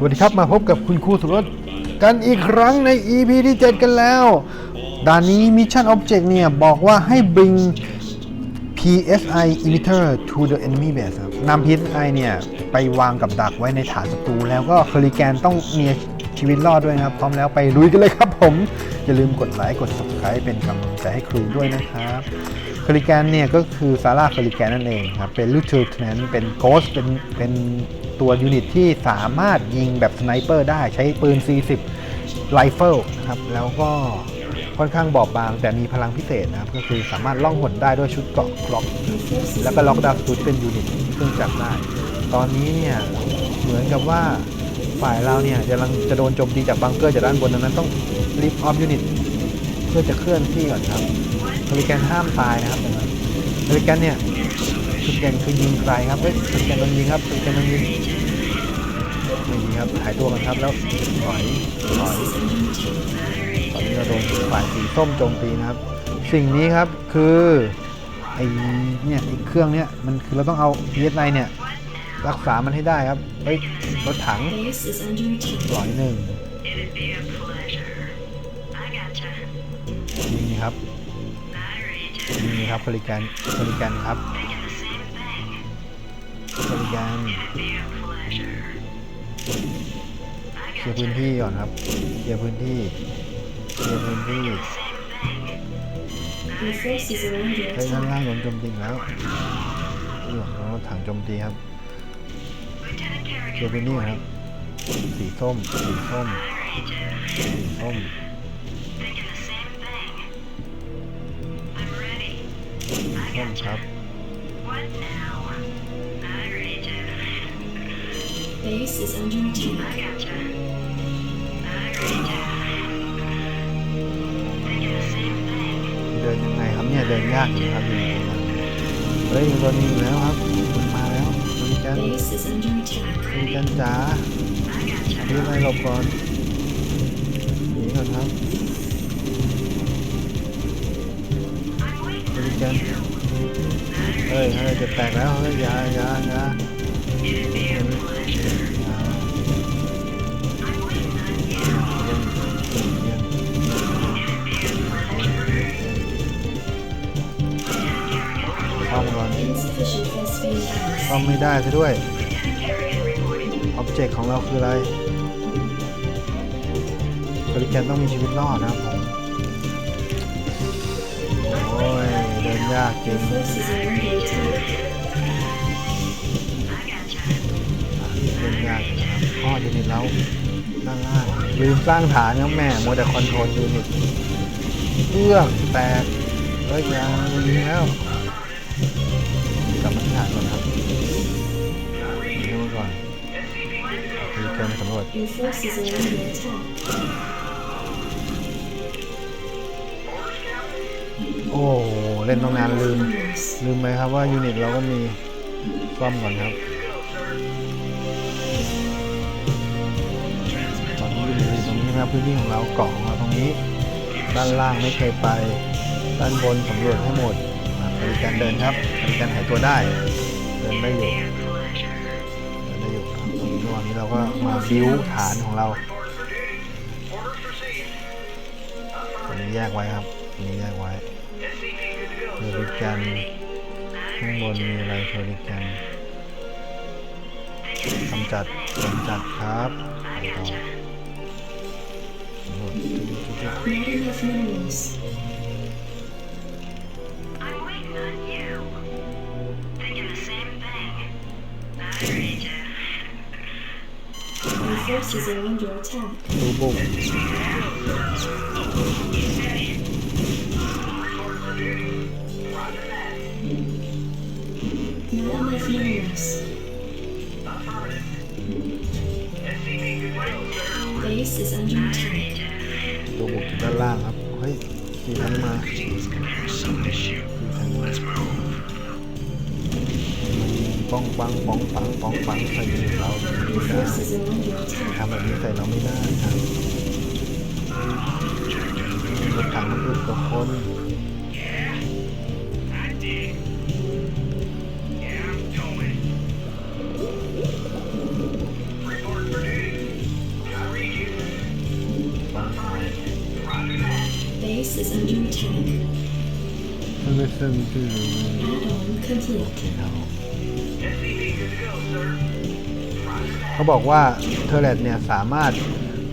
สวัสดีครับมาพบกับคุณครูสุรสกันอีกครั้งใน EP ที่ 7 กันแล้วด่านนี้ Mission Object เนี่ย บอกว่าให้ bring PSI emitter to the enemy base ครับนำ PSI เนี่ย ไปวางกับดักไว้ในฐานศัตรูแล้วก็คอริแกนต้องมีชีวิตรอดด้วยนะครับ พร้อมแล้วไปลุยกันเลยครับผม อย่าลืมกดไลค์กด subscribe เป็นกำลังใจให้ครูด้วยนะครับคอริแกนเนี่ย ก็คือซาร่าคอริแกนนั่นเองครับ เป็นลูกเทอร์แนนเป็นโกสเป็นเป็น ตัวยูนิตที่สามารถยิงแบบสไนเปอร์ได้ใช้ปืน 40 ไรเฟิลนะครับแล้วก็ค่อนข้างบอบบาง แต่มีพลังพิเศษนะครับก็คือสามารถล่องหนได้ด้วยชุดเกราะกรอก แล้วก็ล็อกดาวน์สตูดเป็นยูนิตเครื่องจักรได้ ตอนนี้เนี่ยเหมือนกับว่าฝ่ายเราเนี่ยกำลังจะโดนโจมตีจากบังเกอร์จากด้านบนดังนั้นต้องรีบออฟยูนิตเพื่อจะเคลื่อนที่ก่อนครับเฮลิแกนห้ามตายนะครับดังนั้นเฮลิแกนเนี่ย จุดเด่นคือยิงไกลครับเฮ้ยเฮลิแกนโดนยิงครับเฮลิแกนโดนยิงไม่ยิงครับหายตัวกันครับแล้วถอยถอยตอนนี้เราโดนฝ่ายสีส้มโจมตีนะครับ สิ่งนี้ครับคือไอ้เนี่ยไอเครื่องเนี่ยมันคือเราต้องเอา PSI เนี่ยรักษามันให้ได้ครับเฮ้ยรถถังร้อยหนึ่งนี่ครับนี่ครับบริการบริการครับ บริการเคลียร์พื้นที่ก่อนครับเคลียร์พื้นที่เคลียร์พื้นที่ใช้ด้านล่างโดนโจมตีแล้วเรื่องขอถังโจมตีครับเคลียร์พื้นที่ครับ สีส้ม สีส้ม สีส้มส้มครับ Base is under I attack. gotcha. I read you. Thinking the same thing. เดินยังไงครับเนี่ยเดินยากอยู่ครับอยู่ตรงนั้นเฮ้ยโดนยิงแล้วครับมันมาแล้วบริการ Base is under attack. บริการจ๋า I gotcha. พี่ไม่หลบก่อนหนีก่อนครับ I'm waiting บริการเฮ้ยเฮ้ยจะแตกแล้วเฮ้ยอยาอยาอยา It'd be a pleasure. อยา I'm waiting on you. เยี่ยมเยี่ยมซ่อมก่อน Insufficient phosphate gas. ซ่อมไม่ได้ซะด้วย อ็อบเจกต์ของเราคืออะไร บริการต้องมีชีวิตรอดนะครับผมโอ้ย เดินยากจริ Your ง ยากจริงครับพ่อยูนิตเราด้านล่างลืมสร้างฐานครับแม่มัวแต่คอนโทรลยูนิตเครื่องแตกเฮ้ยยางยิงแล้วกลับมาที่ฐานก่อนครับยิงมาก่อนบริการสำรวจโอ้เล่นต้องนานลืม ลืมไปครับว่ายูนิตเราก็มีซ่อมก่อนครับ นะครับพื้นที่ของเราเกาะของเราตรงนี้ ด้านล่างไม่เคยไป ด้านบนสำรวจให้หมดอ่าบริการเดินครับบริการหายตัวได้ เดินได้อยู่เดินได้อยู่ครับตรงนี้ระหว่างนี้เราก็มาบิวฐานของเราตัวนี้แยกไว้ครับตัวนี้แยกไว้บริการข้างบนมีอะไรบริการกำจัดกำจัดครับไปต่อ สำรวจจุดๆ Not enough minerals. I'm waiting on you. Thinking the same thing. I read you. Your forces are under attack. ๆดูบุก Not enough minerals. Base is under attack. ตัวบุกด้านล่างครับ เฮ้ยขี่ทันมาขี่ทันมาป้องปังป้องปังป้องปังใส่เราไม่ได้ทำแบบนี้ใส่เราไม่ได้ครับรถถังมันดูกับคน เคครับเขาบอกว่าเทเลตเนี่ยสามารถ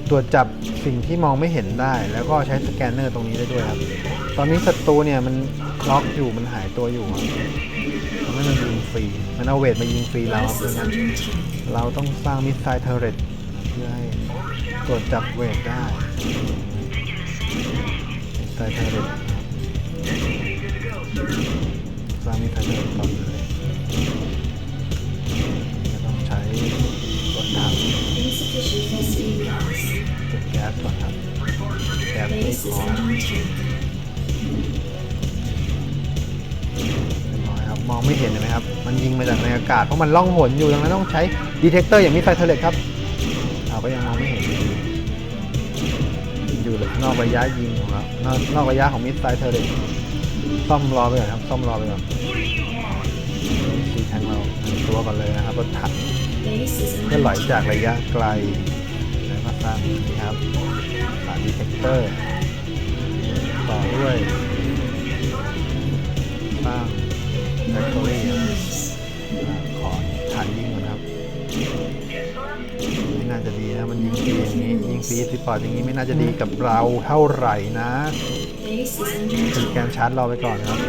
ตรวจจับสิ่งที่มองไม่เห็นได้ แล้วก็ใช้สแกนเนอร์ตรงนี้ได้ด้วยครับ ตอนนี้ศัตรูเนี่ยมันล็อกอยู่มันหายตัวอยู่ทำให้มันยิงฟรี มันเอาเวทมายิงฟรีเราครับดังนั้นเราต้องสร้างมิสไซล์เทเลตเพื่อให้ตรวจจับเวทได้ ไซล์เทเลตสร้างมิสไซล์เทเลตก่อนเลยจะต้องใช้รถถัง Insufficient SV gas. เก็บแก๊สก่อนครับแก๊สไม่อ under attack. เรียบร้อยครับมองไม่เห็นเห็นไหมครับ มันยิงมาจากในอากาศ เพราะมันล่องหนอยู่ดังนั้นต้องใช้ดีเทคเตอร์อย่างมิสไซเทเลตครับเอาก็ยังมองไม่เห็น อยู่อยู่เลยนอกระยะยิง นอกระยะของมิสไซล์เทเลตซ่อมรอไปก่อนครับ ซ่อมรอไปก่อนทีแทงเราตัวก่อนเลยนะครับรถถังเพื่อไหลจากระยะไกลแล้วก็สร้างนี่ครับสารดีเทคเตอร์ ต่อด้วยสร้างแฟคทอรี่ ไม่น่าจะดีนะ มันยิงฟรีอย่างนี้ยิงฟรีสปอร์ตอย่างนี้ไม่น่าจะดีกับเราเท่าไหร่นะคือแก attack. นชาร์จรอไปก่อนครับ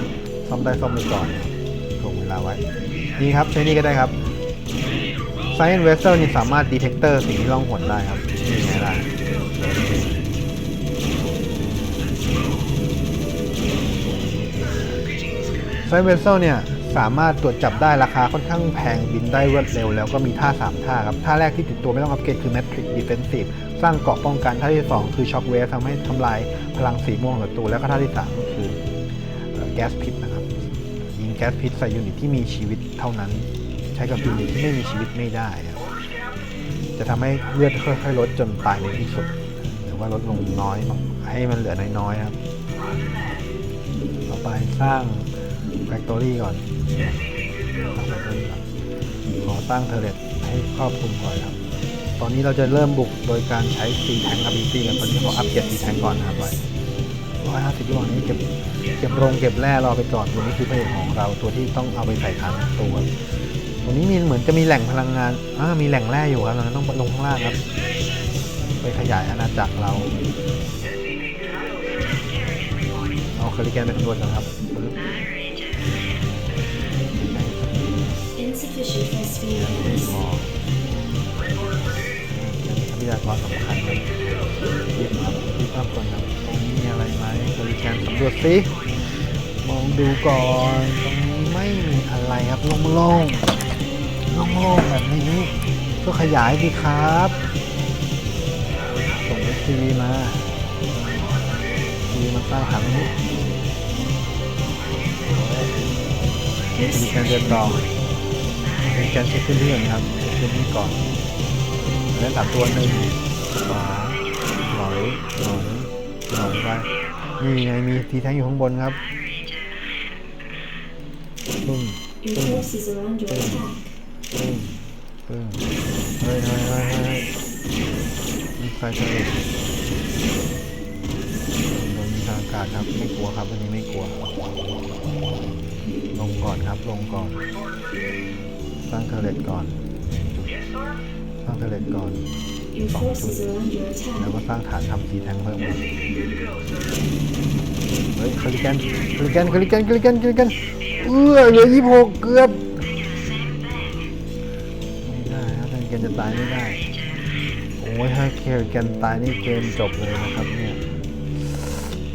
ซ่อมได้ซ่อมไปก่อนถ่วงเวลาไว้ นี่ครับใช้นี่ก็ได้ครับ Science Vessel นี่สามารถดีเทคเตอร์สิ่งที่ล่องหนได้ครับนี่ไงล่ะ Science Vessel เนี่ย สามารถตรวจจับได้ราคาค่อนข้างแพงบินได้รวดเร็วแล้วก็มีท่า 3 ท่าครับ ท่าแรกที่ติดตัวไม่ต้องอัปเกรดคือ Matrix Defensive สร้างเกราะป้องกัน ท่าที่ 2 คือ Shock Wave ทำให้ทำลายพลังสีม่วงของศัตรูแล้วก็ท่าที่ 3 คือแก๊สพิษนะครับ ยิงแก๊สพิษใส่ยูนิตที่มีชีวิตเท่านั้น ใช้กับยูนิตที่ไม่มีชีวิตไม่ได้ครับจะทำให้เลือดค่อยๆลดจนตายในที่สุด หรือว่าลดลงน้อยให้มันเหลือน้อยๆครับ ต่อไปสร้าง แฟคทอรี่ก่อนสร้าง factory ก่อนขอตั้งเทอร์เรตให้ครอบคลุมก่อนครับ ตอนนี้เราจะเริ่มบุกโดยการใช้ซีแทง ability กันตอนนี้ขออัปเกรดซีแทงก่อนนะครับไว้ร้อยห้าสิบระหว่างนี้เก็บเก็บโรงเก็บแร่รอไปก่อนตัวนี้คือพระเอกของเราตัวที่ต้องเอาไปใส่ฐานตัวตัวนี้มีเหมือนจะมีแหล่งพลังงานอ่ามีแหล่งแร่อยู่ครับเราต้องลงข้างล่างครับ ไปขยายอาณาจักรเราเอาคาริแกนไปคำนวณนะครับ ปึ๊บ Insufficient SV ไม่ gas. พอทรัพยากรสำคัญครับรีบครับรีบครับก่อนครับตรงนี้มีอะไรไหมคาริแกนสำรวจสิมองดูก่อนตรงนี้ไม่มีอะไรครับโล่งๆโล่งๆแบบนี้ก็ขยายดีครับส่งเอซีมาซีวีมาสร้างฐานตรงนี้นี่คือการเดินต่อ มีการเช็คเรื่องนะครับเช็คเรื่องก่อนแล้วตัดตัวหนึ่งสองหลอยหลอยหลอยไปนี่ไงมีทีแท้งอยู่ข้างบนครับปึ้ง Your forces are under attack. ปึ้งปึ้งเฮ้ยเฮ้ยเฮ้ยเฮ้ยมีไฟเฉลยโดนมีทางอากาศครับไม่กลัวครับอันนี้ไม่กลัว ลงก่อนครับลงก่อน สร้างเทอร์เลตก่อน สร้างเทอร์เลตก่อน Your forces are under แล้ว attack. ก็สร้างฐานทำซีแทงเพิ่มมาเฮ้ยคาริแกนคาริแกนคาริแกนคาริแกนคาริแกนเอื้อเหลือยี่หกเกือบไม่ได้ครับคาริแกนจะตายไม่ได้โอ้ยถ้าคาริแกนตายนี่เกมจบเลยนะครับเนี่ย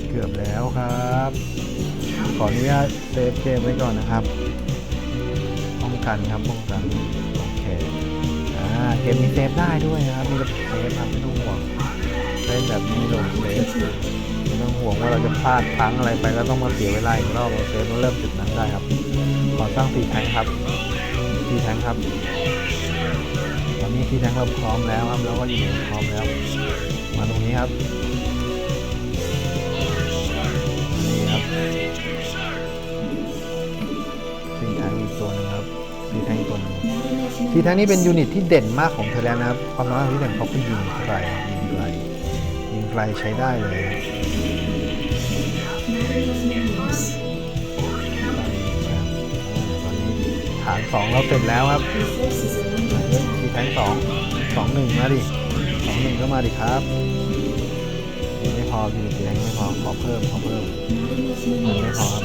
เกือบแล้วครับ ขออนุญาตเซฟเกมไว้ก่อนนะครับป้อง กันครับป้องกันโอเคอ่าเกมมีเซฟได้ด้วยนะครับมีระบบเซฟครับไม่ต้องห่วงเล่นแบบนี้ระบบเซฟไม่ต้องห่วงว่าเราจะพลาดพลั้งอะไรไปแล้วต้องมาเสียเวลาอีกรอบเราเซฟเราเริ่มจุดนั้นได้ครับขอสร้างตีแทงครับตีแทงครับตอนนี้ตีแทงเราพร้อมแล้วครับแล้วก็ยิงพร้อมแล้ว มาตรงนี้ครับนี่ครับซีแทงอีกตัวหนึงครับ ซีแทงตัวนึง Not enough ซีแทงนี่เป็นยูนิตที่เด่นมากของเทเลนนะครับความสามารถของที่เด่นเขาคือยิงไกลยิงไกลยิงไกลใช้ได้เลยครับฐานสองเราเสร็จแล้วครับทีแทงสองสองหนึ่งมาดิสองหนึ่งก็มาดิครับยังไม่พอทีทีแทงไม่พอขอเพิ่มขอเพิ่มหนึ่งไม่พอครับ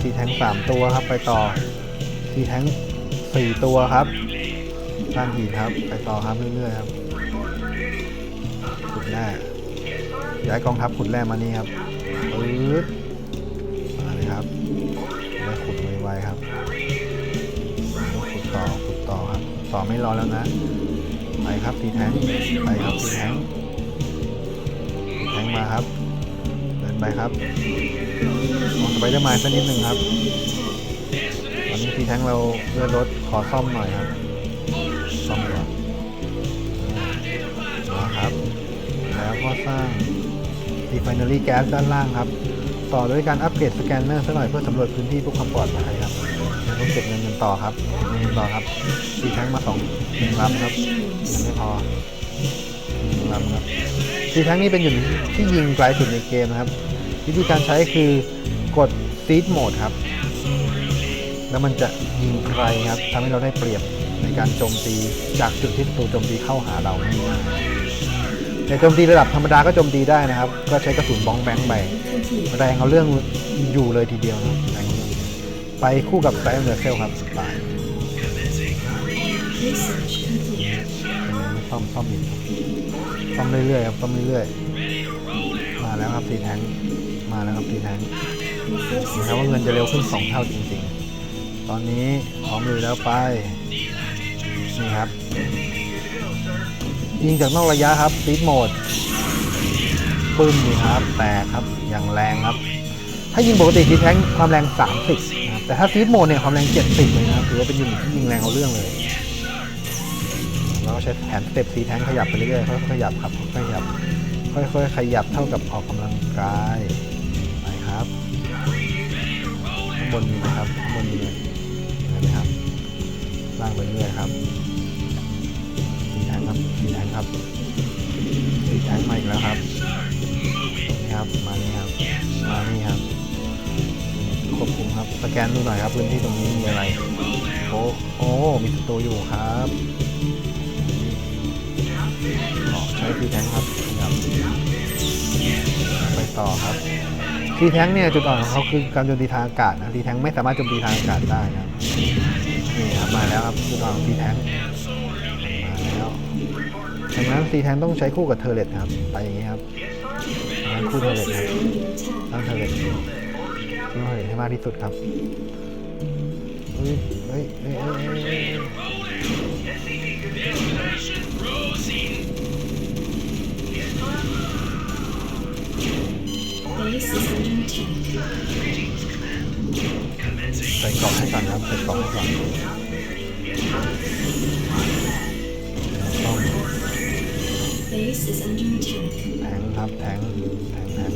ทีแทงสามตัวครับไปต่อทีแทง สี่ตัวครับสร้างหินครับ ไปต่อครับเรื่อยๆครับขุดแร่ย้ายกองทัพขุดแร่มานี่ครับปื๊ดมาเลยครับได้ขุดไวๆครับขุดต่อขุดต่อครับต่อไม่รอแล้วนะไปครับทีแทงไปครับทีแทงทีแทงมาครับเดินไปครับขอสไปเดอร์มนสักนิดหนึ่งครับตอนนี้ทีแทงเราเลื่อนรถ อซ่อมหน่อยครับซ่อมก่อนมาครับ แล้วก็สร้างดีไฟเนอรี่แก๊สด้านล่างครับ ต่อด้วยการอัปเกรดสแกนเนอร์สักหน่อยเพื่อสำรวจพื้นที่เพื่อความปลอดภัยครับแล้วก็เก็บเงินกันต่อครับเก็บเงินต่อครับทีแทงมาสองหนึ่งลำครับยังไม่พอหนึ่งลำครับทีแทงนี้เป็นหยุดที่ยิงไกลสุดในเกมนะครับ วิธีการใช้คือกดซีดโหมดครับ แล้วมันจะยิงไกลครับทำให้เราได้เปรียบในการโจมตีจากจุดที่ศัตรูโจมตีเข้าหาเราง่ายๆแต่โจมตีระดับธรรมดาก็โจมตีได้นะครับ ก็ใช้กระสุนบ้องแบงไปแรงเอาเรื่องอยู่เลยทีเดียวนะแรงไปคู่กับไซเออร์เซลครับตาย Research complete. ไม่ซ่อมซ่อมอีกซ่อมเรื่อยๆครับซ่อมเรื่อยๆมาแล้วครับตีแทงมาแล้วครับตีแทงดูนะครับว่าเงินจะเร็วขึ้น 2 เท่าจริงๆ อนนี้พร้อมลุยแล้วไป นี่ครับ ยิงจากนอกระยะครับซีดโหมดปึ้มนี่ครับ แตกครับอย่างแรงครับ ถ้ายิงปกติทีแทงความแรง 30นะครับแต่ถ้าซีดโหมดเนี่ยความแรง 70 เลยนะครับถือว่าเป็นยูนิตที่ยิงแรงเอาเรื่องเลยเราก็ใช้แผนสเต็ปซีแทงขยับไปเรื่อยๆค่อยๆขยับครับค่อยๆขยับค่อยๆขยับเท่ากับออกกำลังกายไปครับข้างบนมีไหมครับข้างบนมีไหม ไปเรื่อยครับสีแทงครับสีแทงครับสีแทงมาอีกแล้วครับนะครับ มานี่ครับ มานี่ครับ ควบคุมครับ สแกนดูหน่อยครับพื้นที่ตรงนี้มีอะไร โอ้โอ้มีศัตรูอยู่ครับขอใช้ทีแทงครับไปต่อครับทีแทงเนี่ยจุดอ่อนของเขาคือการโจมตีทางอากาศนะทีแทงไม่สามารถโจมตีทางอากาศได้นะครับ มาแล้วครับจุดอ่อนของทีแทงมาแล้วดังนั้นทีแทงต้องใช้คู่กับเทอร์เรตครับ ไปอย่างนี้ครับงั้นคู่เทอร์เรตครับตั้งเทอร์เรตคู่เทอร์เรตให้มากที่สุดครับเฮ้ยเฮ้ยเฮ้ยเฮ้ยเฮ้ยเฮ้ย Base is under attack. ใส่กล่องให้ก่อนนะครับใส่กล่องให้ก่อนต้อง Base is under attack. แทงครับแทงแทงแทง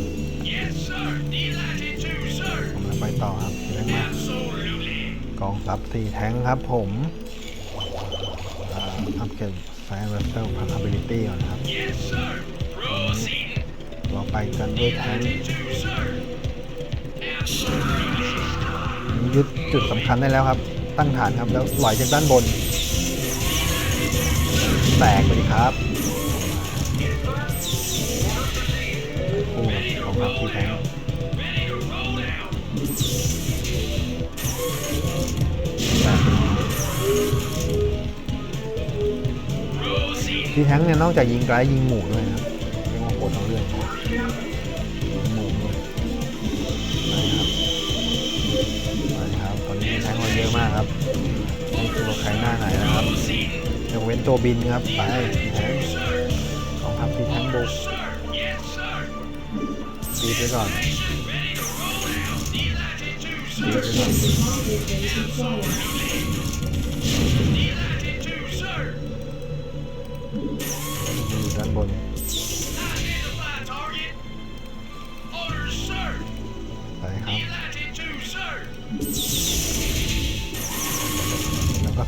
ผมจะไปต่อครับแทงมากองทัพสี่แทงครับผมอ่าอัพเกรดไซเวอร์เซลพัน ability ก่อนนะครับเราไปกันด้วยแทงยึดจุดสำคัญได้แล้วครับ ตั้งฐานครับแล้วไหลจากด้านบน แตกไปดิครับคู่ของรับทีแทงทีแทงเนี่ยนอกจากยิงไกลยิงหมู่ด้วยนะ ใครหน้าไหนนะครับยกเว้นตัวบินครับ ไปทีแทงกองทัพทีทั้งบุกตีไปก่อนตีไปก่อนอยู่ด้านบน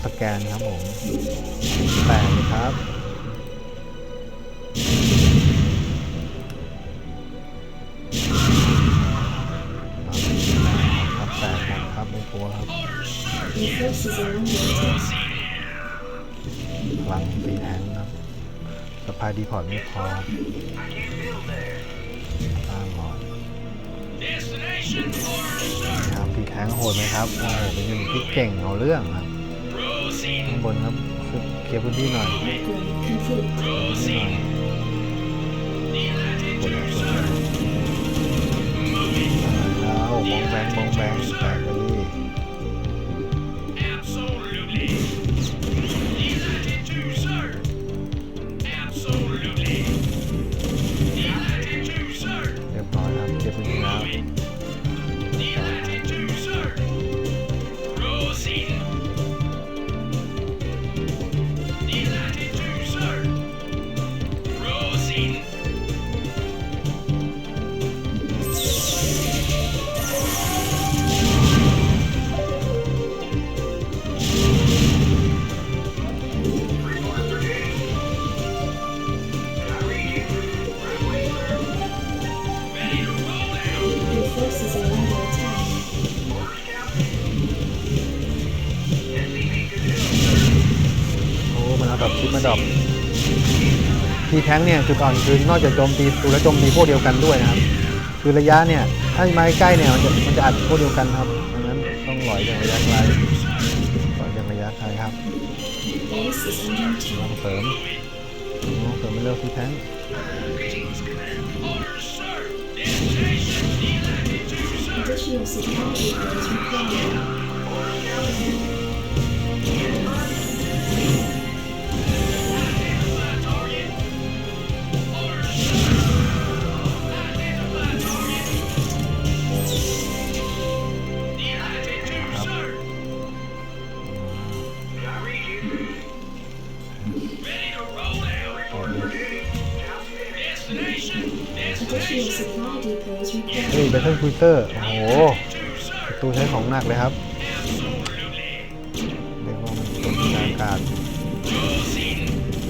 สแกนครับผมแตกเลยครับครับแตกหมดครับไม่กลัวครับ Your forces are under attack. พลังตีแทงครับสปายดีพอร์ตไม่พอตามหมอนครับตีแทงโหดไหมครับโอ้โหเป็นหนึ่งที่เก่งเอาเรื่องครับข้างบนครับเคลียร์พื้นที่หน่อย Upgrade complete. นิดหน่อยกดแล้วมองแบงมองแบงแตกไปดิ Absolutely. Delighted to, sir. Absolutely. Delighted to, sir. เรียบร้อยครับเก็บพื้นที่แล้ว แท้งเนี่ยจุดอ่อนคือนอกจากโจมตีศัตรูแล้วโจมตีพวกเดียวกันด้วยนะครับ คือระยะเนี่ยถ้ามาใกล้เนี่ยมันจะมันจะอัดพวกเดียวกันครับดังนั้นต้องหลอยจากระยะไกลหลอยจากระยะไกลครับลองเสริมลองเสริมไปเร็วที่แท้ง Orders, เทิลครูเตอร์โอ้โหประตูใช้ของหนักเลยครับเรียกว่ามันเป็นทางอากาศ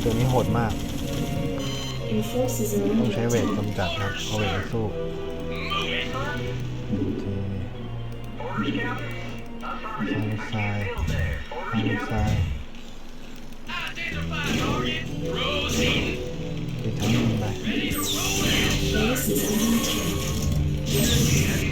ตัวนี้โหดมาก ต้องใช้เวทกำจัดครับเอาเวทไปสู้ทีทางซ้ายทางซ้าย Identify target. Proceed. ทีทั้งยิงไป Yeah.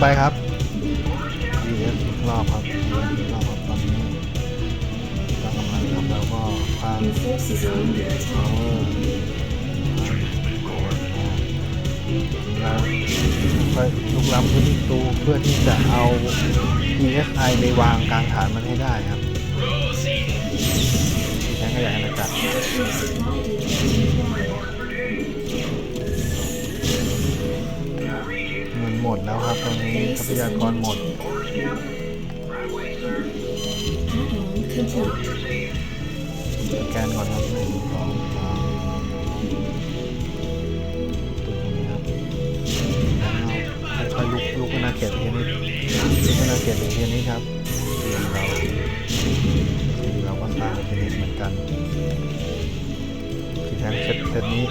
ส่งทีแทงไปครับากรหมดการก่อนครับหนึ่งสองสามตัวนี้ครับค่อยลุกลุกนาเกตเทีนิดลุกนาเกติเทีนิดครับทีมเราทีมเราก็สร้างเทีนิดเหมือนกันทีแทงเซตเซตนี้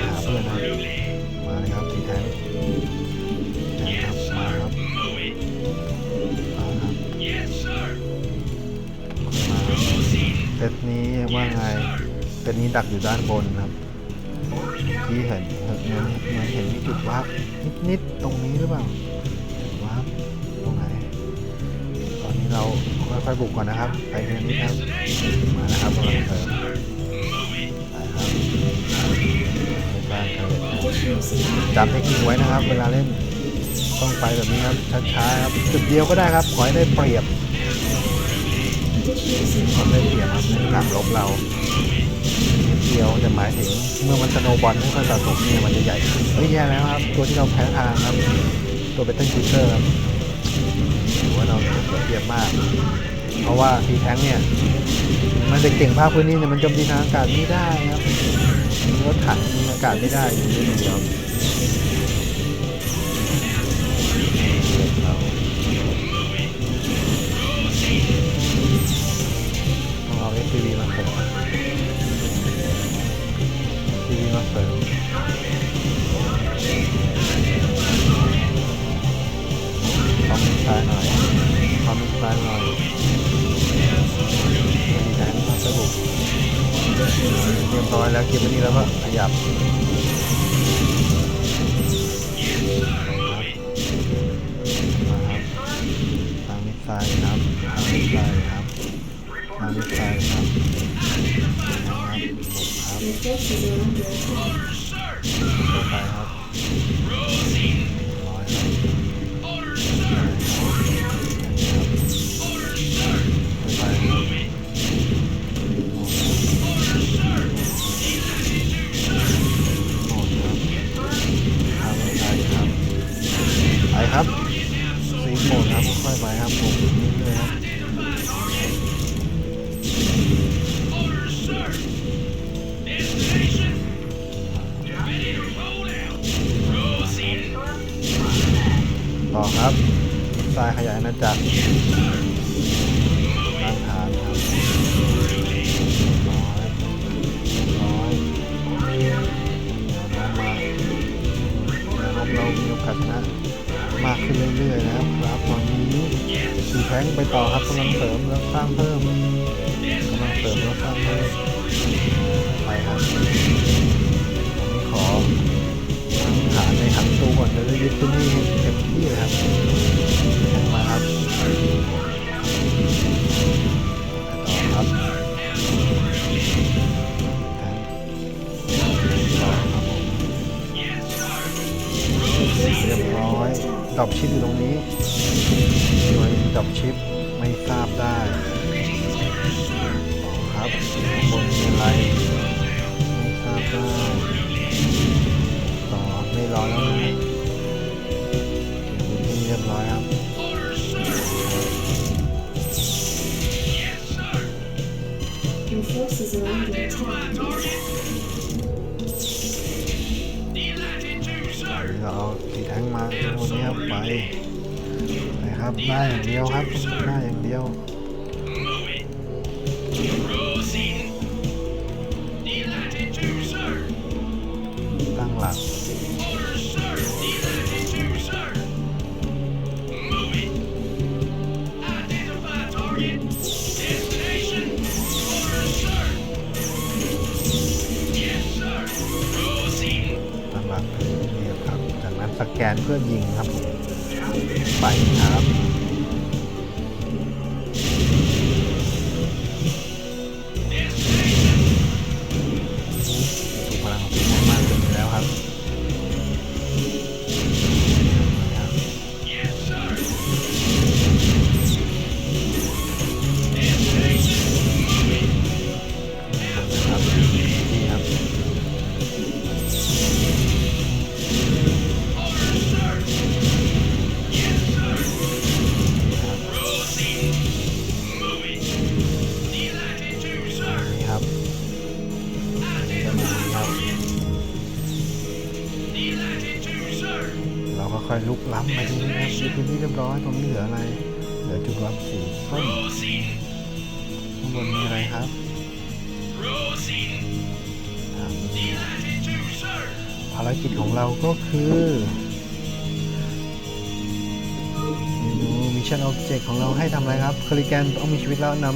หาเพื่อนนะมาเลยครับทีแทงแทงครับ เซตนี้ว่าไงเซตนี้ดักอยู่ด้านบนครับที่เห็นเหมือนเหมือนเห็นมีจุดวาร์ปนิดๆตรงนี้หรือเปล่าวาร์ปตรงไหนตอนนี้เราค่อยๆบุกก่อนนะครับ ไปเทียนนี้ครับมานะครับกำลังเสริมไปครับไปบ้านครับ Additional supply จำเทคนิคไว้นะครับ เวลาเล่นต้องไปแบบนี้ครับช้าๆครับจุดเดียวก็ได้ครับขอให้ได้เปรียบ คน supply ได้เปรียบครับในหลักลบเราเดียวจะหมายถึงเมื่อมันสโนบอลค่อยสะสมเนี่ยมันจะใหญ่ขึ้นเฮ้ยแย่แล้วครับ ตัวที่เราแพ้ทางครับ ตัวเบตเทิลชูเตอร์ถือว่าเราเสียเปรียบมาก เพราะว่าทีแท้งเนี่ย มันจะเก่งภาคพื้นที่เนี่ยมันจมตีทางอากาศไม่ได้ครับรถถังอากาศไม่ได้อยู่นิดเดียว ซ้ายหน่อยคอมมิซ้ายหน่อยมีแทงมาสรุปเรียบร้อยแล้วเก็บไว้นี่แล้วก็ขยับมาครับทางมิดซ้ายครับทางมิดซ้ายครับทางมิดซ้ายครับนะครับบุกครับ ต่อครับทรายขยายอาณาจักรตั้งฐานครับร้อยร้อยนวโน้มมาแนวโน้มเรามีโอกาสชนะมากขึ้นเรื่อยๆนะครับครับตอนนี้สีแทงไปต่อครับกำลังเสริมแล้วสร้างเพิ่มกำลังเสริมแล้วสร้างเพิ่มไปครับ ฐานในหันตูก่อนจะได้ยึดพื้นที่ให้เต็มที่ครับแข่งมาครับต่อครับแทงต่อครับเรียบร้อยดรอปชิปอยู่ตรงนี้โดยดรอปชิปไม่ทราบได้ครับข้างบนมีอะไรไม่ทราบได้ ต่อไม่รอแล้วนะเก็บพื้นที่เรียบร้อยครับเราเอาสีแทงมาตรงนี้ครับไปไปครับหน้าอย่างเดียวครับหน้าอย่างเดียว สแกนเพื่อยิงครับ ไปครับ ค่อยลุกล้ำไปตรงนี้ครับมีพื้นที่เรียบร้อยตรงนี้เหลืออะไร เหลือจุดรับสีส้มข้างบนมีอะไรครับภารกิจของเราก็คือเมนูมิชชั่นออบเจกต์ของเราให้ทำอะไรครับคลิแกนต้องมีชีวิตแล้วน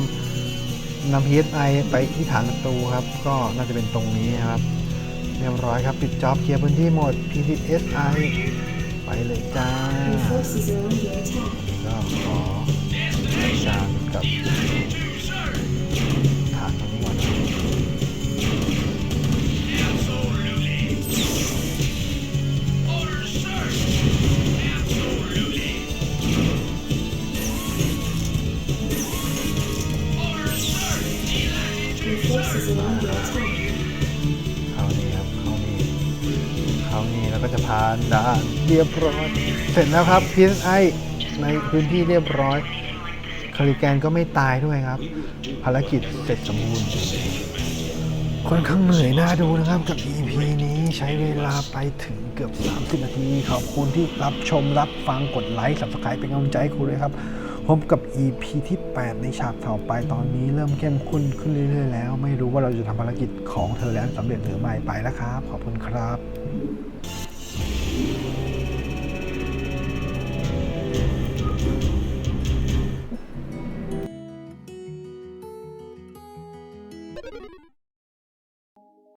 ำนำ PSI ไปที่ฐานศัตรูครับ ก็น่าจะเป็นตรงนี้ครับ เรียบร้อยครับ ปิดจ็อบเคลียร์พื้นที่หมด PDSI ไปเลยจ้า Your forces are under attack. ก็ขอจัดการกับ Delighted to, sir. ฐานตรงนี้ก่อนนะ Absolutely. Orders, sir. ผ่านด่านเรียบร้อย เสร็จแล้วครับ PSI ในพื้นที่เรียบร้อยคาริแกนก็ไม่ตายด้วยครับ ภารกิจเสร็จสมบูรณ์ค่อนข้างเหนื่อยน่าดูนะครับกับ EP นี้ใช้เวลาไปถึงเกือบ 30 นาที ขอบคุณที่รับชมรับฟังกดไลค์ subscribe เป็นกำลังใจให้ครูเลยครับพบกับ EP ที่ 8 ในฉากต่อไปตอนนี้เริ่มเข้มข้นขึ้นเรื่อยๆแล้ว ไม่รู้ว่าเราจะทำภารกิจของเธอแล้วสำเร็จหรือไม่ไปแล้วครับ ขอบคุณครับ